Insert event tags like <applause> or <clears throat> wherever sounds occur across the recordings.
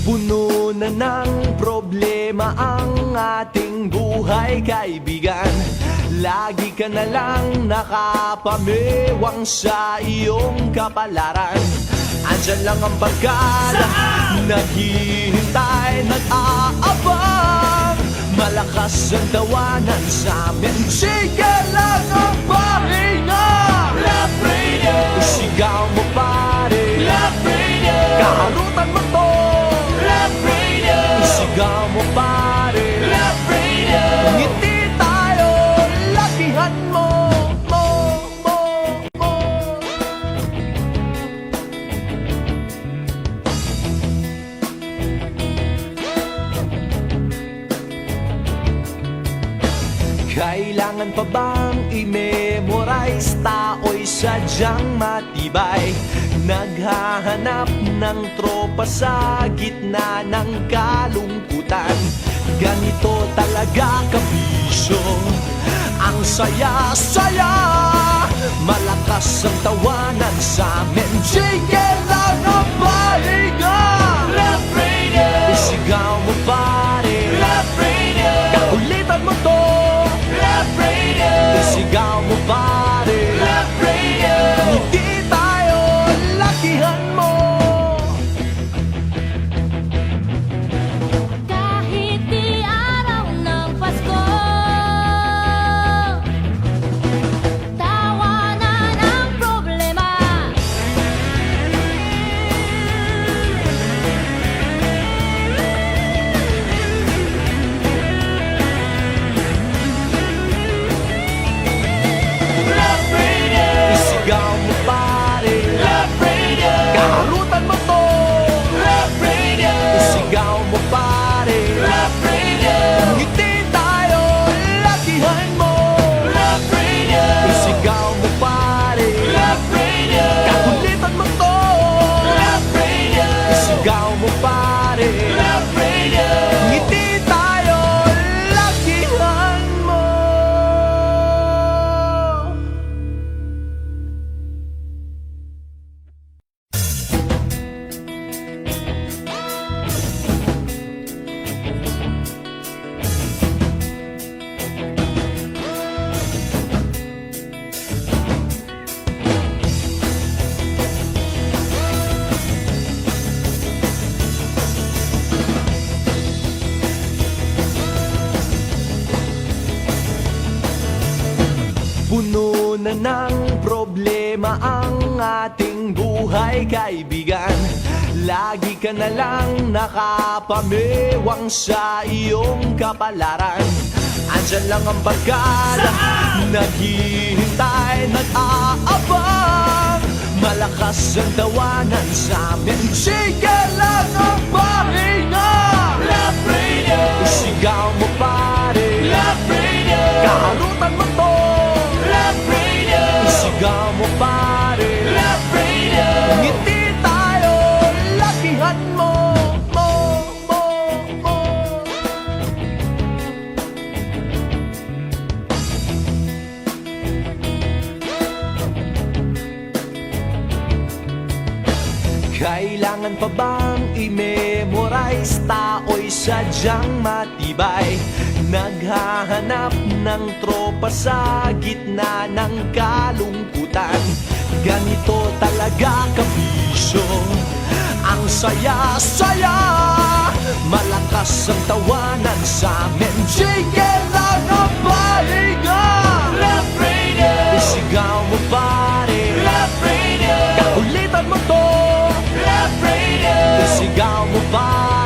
Puno na ng problema ang ating buhay kaibigan. Lagi ka na lang nakapamewang sa iyong kapalaran. Andyan lang ang barkada Naghihintay, nag-aabang. Malakas ang tawanan sa amin. Sige lang ang pahinga. Love Radio Sigaw mo pare. Love Radio Kaharutan mo to Sigaw mo pare Love Radio Kailangan pa bang i-memorize? Tao'y sadyang matibay. Naghahanap ng tropa sa gitna ng kalungkutan. Ganito talaga kabisyo Ang saya-saya Malakas ang tawanan sa amin. Sige lang ang pahinga Love Radio Isigaw Isigaw mo Lagi ka na lang nakapamewang sa iyong kapalaran. Andyan lang ang barkada Naghihintay, nag-aabang. Malakas ang tawanan sa amin. Sige lang ang pahinga. Love Radio Sigaw mo pare. Love Radio Kaharutan mo to. Love Radio Sigaw mo pare Kailangan pa bang i-memorize? Tao'y sadyang matibay. Naghahanap ng tropa sa gitna ng kalungkutan. Ganito talaga kabisyo Ang saya-saya Malakas ang tawanan sa amin. Sige lang ang pahinga Love Radio Isigaw mo pare Isigaw mo pare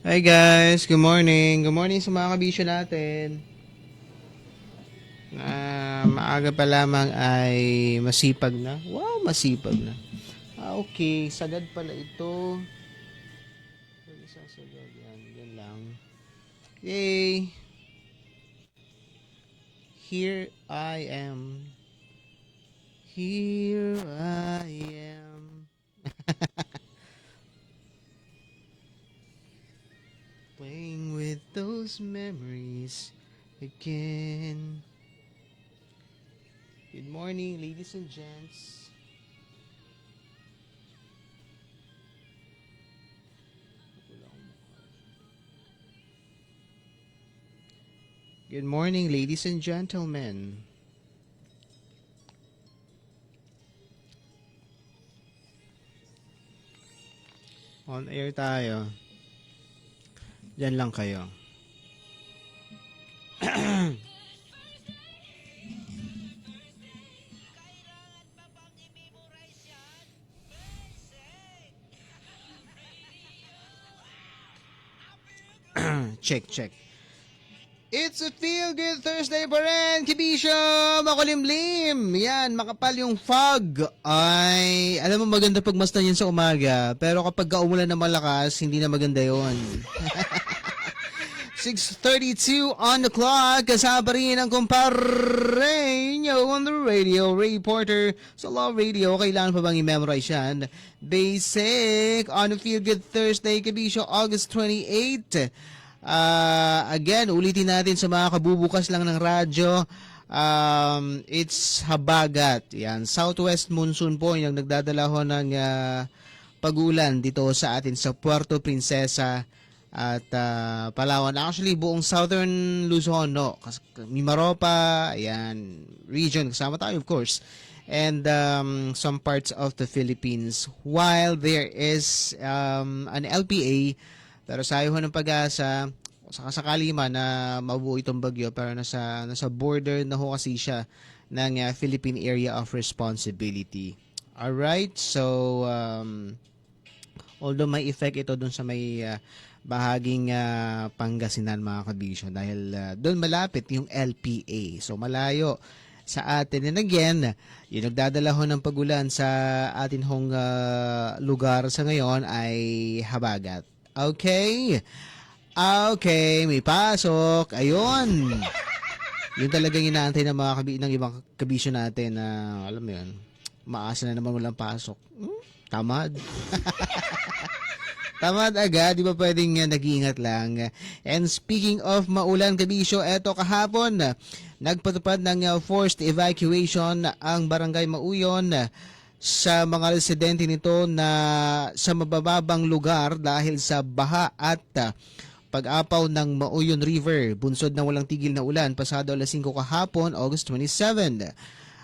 Hi guys, good morning. Good morning sa mga kabisyo natin. Na maaga pa lamang ay masipag na. Wow, masipag na. Ah, okay. Sagad pala ito. Pwede sa sagad yan. Yan lang. Yay! Here I am. Here I am. <laughs> Playing with those memories again. Good morning, ladies and gents. Good morning, ladies and gentlemen. On air tayo. Diyan lang kayo. <clears throat> check, check. It's a feel good Thursday pa rin, Kibisyo! Makulimlim! Yan, makapal yung fog. Ay, alam mo maganda pag mastan yan sa umaga. Pero kapag umulan na malakas, hindi na maganda yon. <laughs> 6.32 on the clock. Kasama rin ang kumpare nyo on the radio. Reporter sa Law Radio. Kailangan pa bang i-memorize yan? Basic on the Feel Good Thursday. Kabisyo, August 28. Ah, again, ulitin natin sa mga kabubukas lang ng radyo. Um, it's habagat. Yan, southwest monsoon po yung nagdadala ho ng ah, pag-ulan dito sa atin sa Puerto Princesa at ah, Palawan. Actually, buong southern Luzon, no? Kas- Mimaropa, ayan, region, kasama tayo of course. And um, some parts of the Philippines. While there is um, an LPA, pero sa ayaw ho ng pag-asa, sakasakali man na mabuo itong bagyo, pero nasa, nasa border na ho kasi siya ng ah, Philippine Area of Responsibility. Alright, so um, although may effect ito dun sa may ah, bahaging ah, Pangasinan mga kabisyo dahil ah, doon malapit yung LPA. So malayo sa atin. And again, yung nagdadala ho ng pagulan sa atin hong ah, lugar sa ngayon ay habagat. Okay? Okay, may pasok. Ayun. Yun talagang inaantay ng mga kabi ng ibang kabisyo natin na alam mo yun, maasa na naman walang pasok. Hmm, tamad. <laughs> Tamad agad, di ba pwedeng uh, nag-iingat lang. And speaking of maulan kabisyo, eto kahapon, uh, nagpatupad ng uh, forced evacuation ang barangay Mauyon uh, sa mga residente nito na sa mabababang lugar dahil sa baha at uh, pag-apaw ng Mauyon River. Bunsod ng walang tigil na ulan pasado alas 5 kahapon, August 27.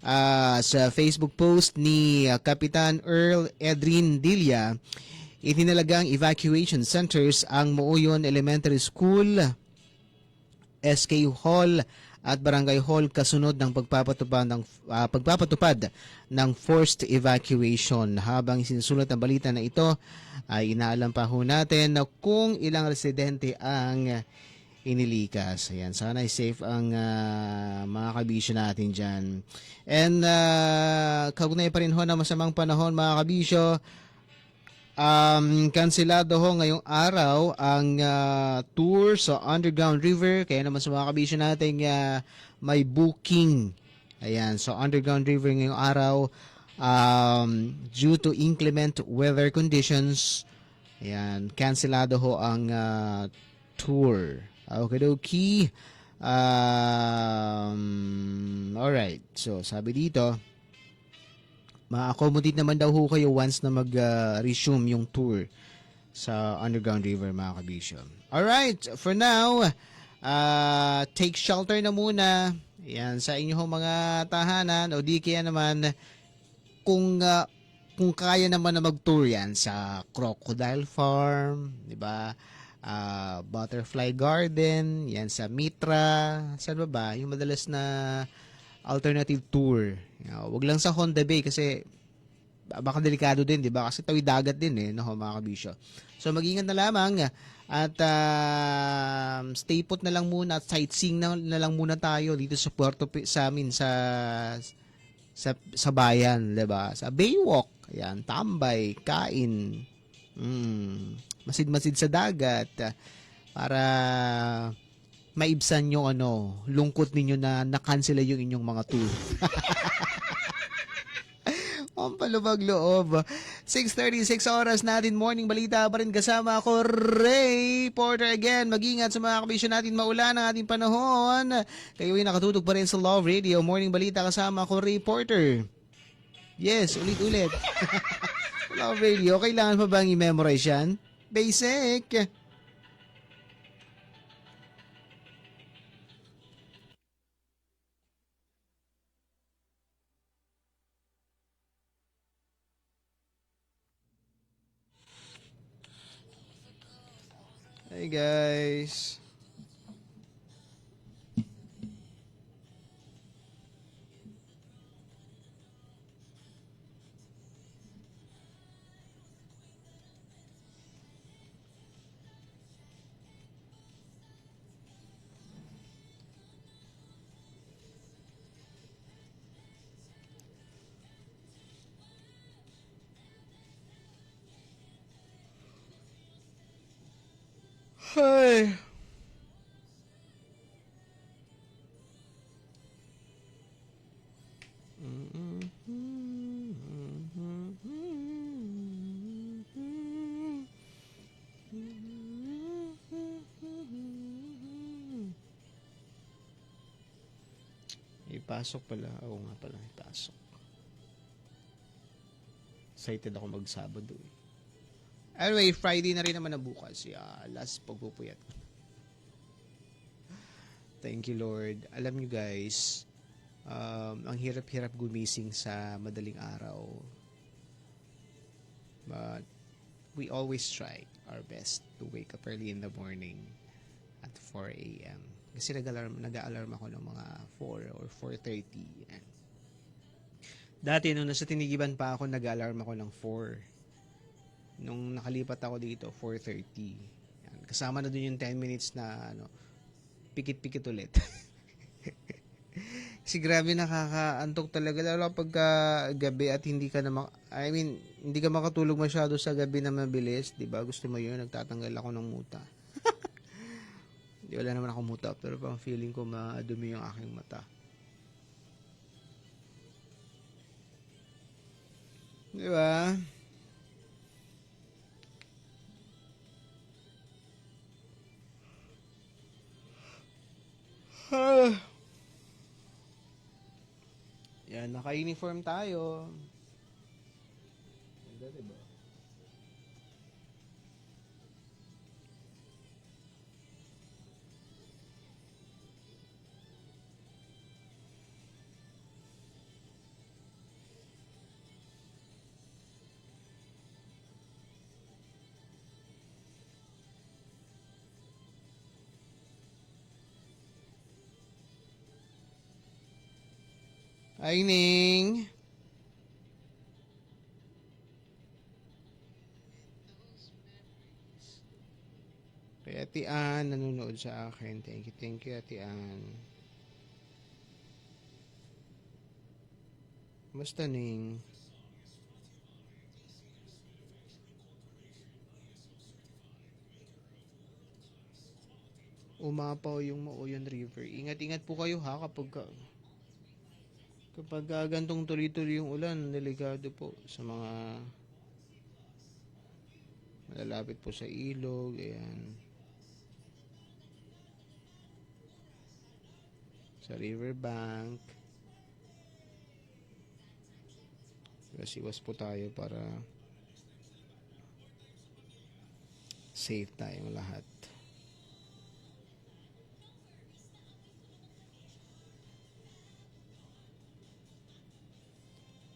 Ah, sa Facebook post ni uh, Kapitan Earl Edrin Dilia, itinalagang evacuation centers ang Mauyon Elementary School, SK Hall at Barangay Hall kasunod ng pagpapatupad ng ah, pagpapatupad ng forced evacuation. Habang sinusulat ang balita na ito, ay inaalam pa ho natin na kung ilang residente ang inilikas. Ayan, sana safe ang ah, mga kabisyo natin dyan. And uh, kaugnay pa rin ho na masamang panahon mga kabisyo, Um, kansilado ho ngayong araw ang ah, tour sa Underground River. Kaya naman sa mga kabisyo natin ah, may booking. Ayan, so Underground River ngayong araw um, due to inclement weather conditions. Ayan, kansilado ho ang ah, tour. Okay, okay. Um, alright, so sabi dito, ma-accommodate naman daw ho kayo once na mag-resume yung tour sa Underground River mga kabisyo. Alright, for now, uh, take shelter na muna. Yan, sa inyo ho mga tahanan o di kaya naman kung ah, kung kaya naman na mag-tour yan sa Crocodile Farm, di ba? Ah, Butterfly Garden, yan sa Mitra, saan ba ba? Yung madalas na alternative tour. Uh, wag lang sa Honda Bay kasi baka delikado din, di ba? Kasi tawid dagat din eh, no, mga kabisyo. So mag-ingat na lamang at ah, stay put na lang muna at sightseeing na, na lang muna tayo dito sa Puerto sa amin sa sa sa bayan, 'di ba? Sa Baywalk, ayan, tambay, kain. Mm, masid-masid sa dagat para maibsan yung ano, lungkot ninyo na na-cancel yung inyong mga tour. <laughs> Ang palubag loob. 6.36 oras natin, morning balita pa rin kasama ako, Ray Porter again. Mag-ingat sa mga kabisyon natin maulan ang ating panahon. Kayo ay nakatutok pa rin sa Love Radio. Morning balita kasama ako, Ray Porter. Yes, ulit-ulit. <laughs> Love Radio, kailangan pa bang i-memorize yan? Basic. Hey guys. Ipasok pala. Oo nga pala, ipasok. Excited ako mag-Sabado eh. Anyway, Friday na rin naman na bukas. Yeah, last pagpupuyat. <laughs> Thank you, Lord. Alam nyo guys, um, ang hirap-hirap gumising sa madaling araw. But we always try our best to wake up early in the morning at 4 a.m. Kasi nag-alarm, nag-alarm ako ng mga 4 or 4.30. Yan. Dati, nung nasa tinigiban pa ako, nag-alarm ako ng 4 nung nakalipat ako dito 4:30. Yan. Kasama na dun yung 10 minutes na ano pikit-pikit ulit. <laughs> Kasi grabe nakakaantok talaga lalo pagka gabi at hindi ka na I mean, hindi ka makatulog masyado sa gabi na mabilis, 'di ba? Gusto mo 'yun, nagtatanggal ako ng muta. <laughs> Di wala naman ako muta, pero pang feeling ko madumi yung aking mata. Di ba? <sighs> Yan, naka-uniform tayo. Ganda, diba? Hi, Ning. Kay Ate Ann, nanonood sa akin. Thank you, thank you, Ate Ann. Kumusta, Ning? Umapaw yung Mauyan River. Ingat-ingat po kayo ha kapag ka- Kapag uh, gantong tuloy-tuloy yung ulan, delikado po sa mga malalapit po sa ilog, ayan. Sa riverbank. Iwas-iwas po tayo para safe tayong lahat.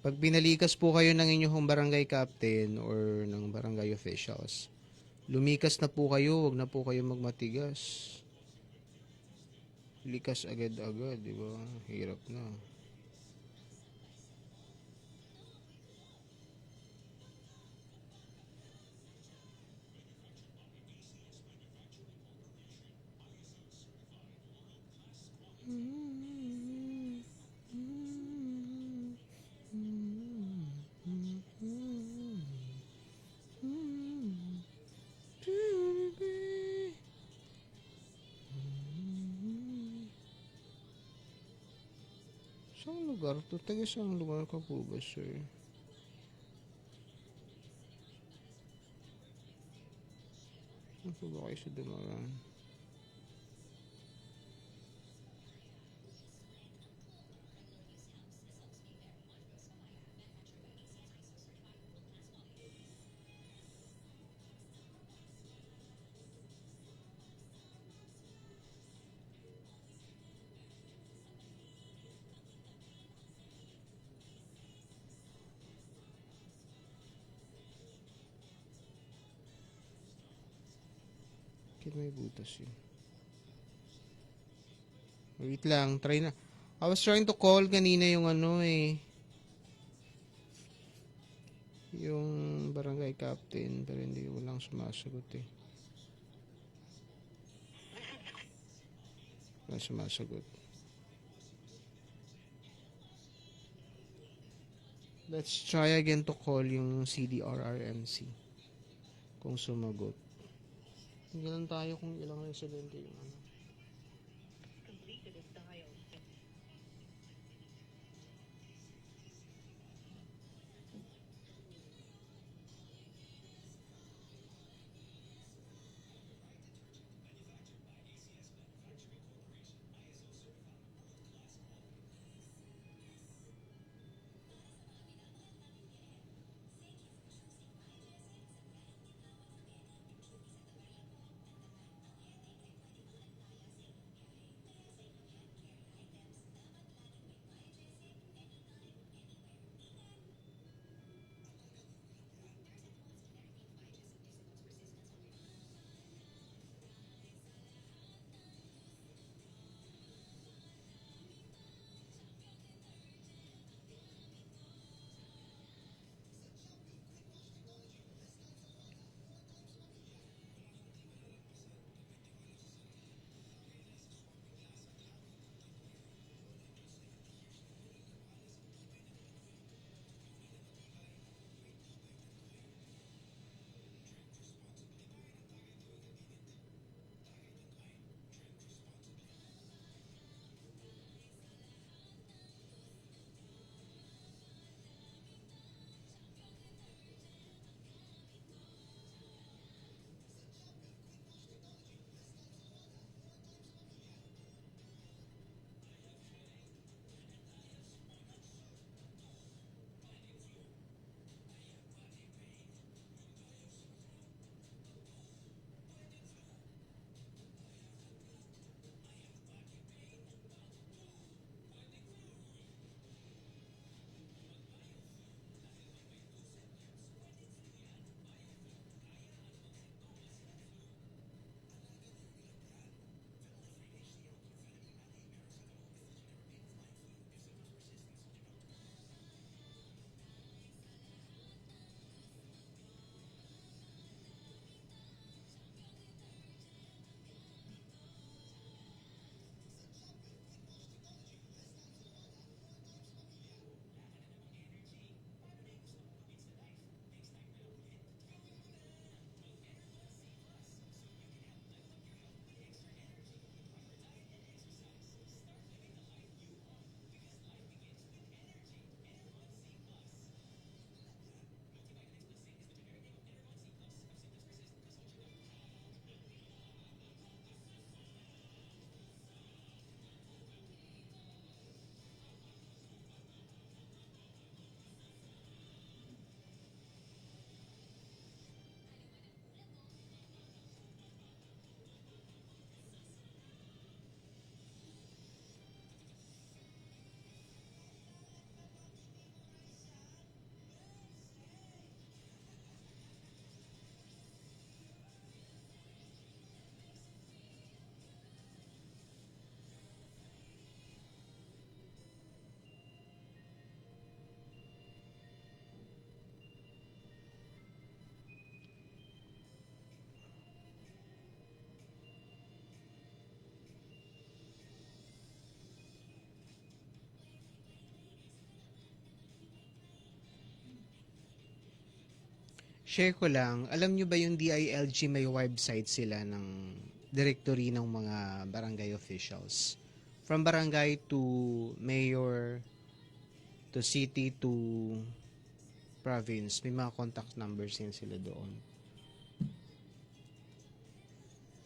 Pag binalikas po kayo ng inyong barangay captain or ng barangay officials, lumikas na po kayo, wag na po kayo magmatigas. Likas agad-agad, di ba? Hirap na. Lugar to? Taga saan lugar ka po ba, sir? Ano po ba kayo sa dumaraan? Butas yun? Wait lang, try na. I was trying to call kanina yung ano eh. Yung barangay captain, pero hindi walang sumasagot eh. Walang sumasagot. Let's try again to call yung CDRRMC. Kung sumagot. Hindi lang tayo kung ilang residente yung ano. Share ko lang, alam nyo ba yung DILG may website sila ng directory ng mga barangay officials? From barangay to mayor to city to province, may mga contact numbers yan sila doon.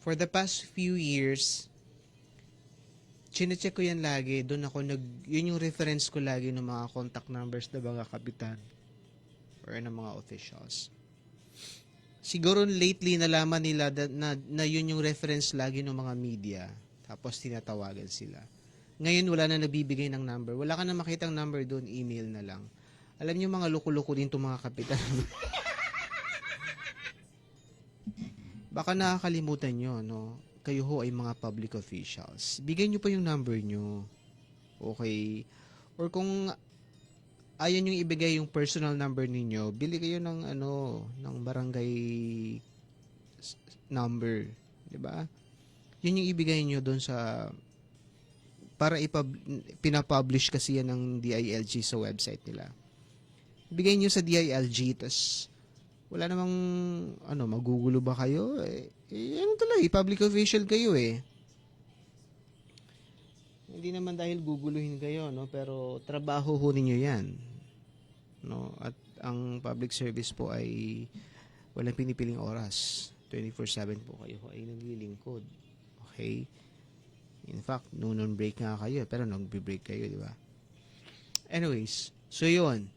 For the past few years, chinecheck ko yan lagi. Doon ako nag, yun yung reference ko lagi ng mga contact numbers ng mga kapitan or ng mga officials. Siguro lately nalaman nila that, na, na yun yung reference lagi ng mga media. Tapos tinatawagan sila. Ngayon wala na nabibigay ng number. Wala ka na makitang number doon, email na lang. Alam niyo mga loko-loko din itong mga kapitan. <laughs> Baka nakakalimutan nyo, no? Kayo ho ay mga public officials. Bigyan nyo pa yung number nyo. Okay? Or kung ayaw nyo ibigay yung personal number ninyo, bili kayo ng ano, ng barangay number, 'di ba? Yun yung ibigay nyo doon sa para ipab- pinapublish kasi yan ng DILG sa website nila. Bigay nyo sa DILG, tas wala namang, ano, magugulo ba kayo? Eh, eh ano talaga, eh, public official kayo eh. Hindi naman dahil guguluhin kayo, no? Pero trabaho ho ninyo yan. No? At ang public service po ay walang pinipiling oras. 24-7 po kayo ay naglilingkod. Okay? In fact, noon noon break nga kayo, pero nag-break kayo, di ba? Anyways, so yun.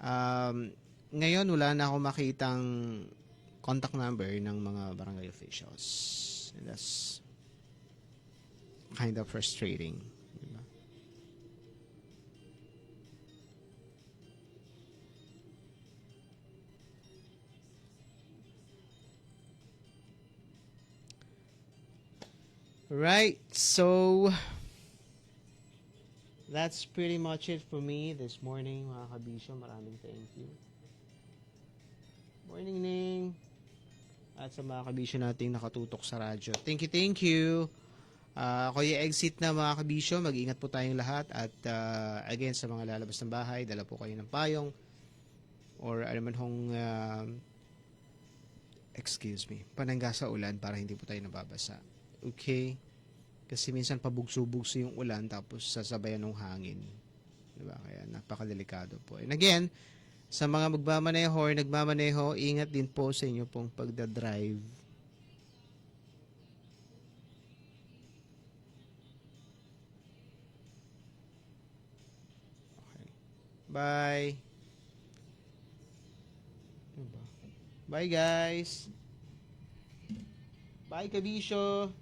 Um, ngayon, wala na ako makitang contact number ng mga barangay officials. And that's kind of frustrating. Right, so that's pretty much it for me this morning, mga kabisyo. Maraming thank you. Morning, Ning. At sa mga kabisyo nating nakatutok sa radyo. Thank you, thank you. Uh, ako exit na mga kabisyo. Mag-ingat po tayong lahat. At uh, again, sa mga lalabas ng bahay, dala po kayo ng payong or ano man hong um, excuse me, panangga sa ulan para hindi po tayo nababasa. Okay? Kasi minsan pabugso-bugso yung ulan tapos sasabayan ng hangin. Diba? Kaya napakadelikado po. And again, sa mga magmamaneho or nagmamaneho, ingat din po sa inyo pong pagdadrive. Okay. Bye. Ano? Bye guys. Bye Kabisyo.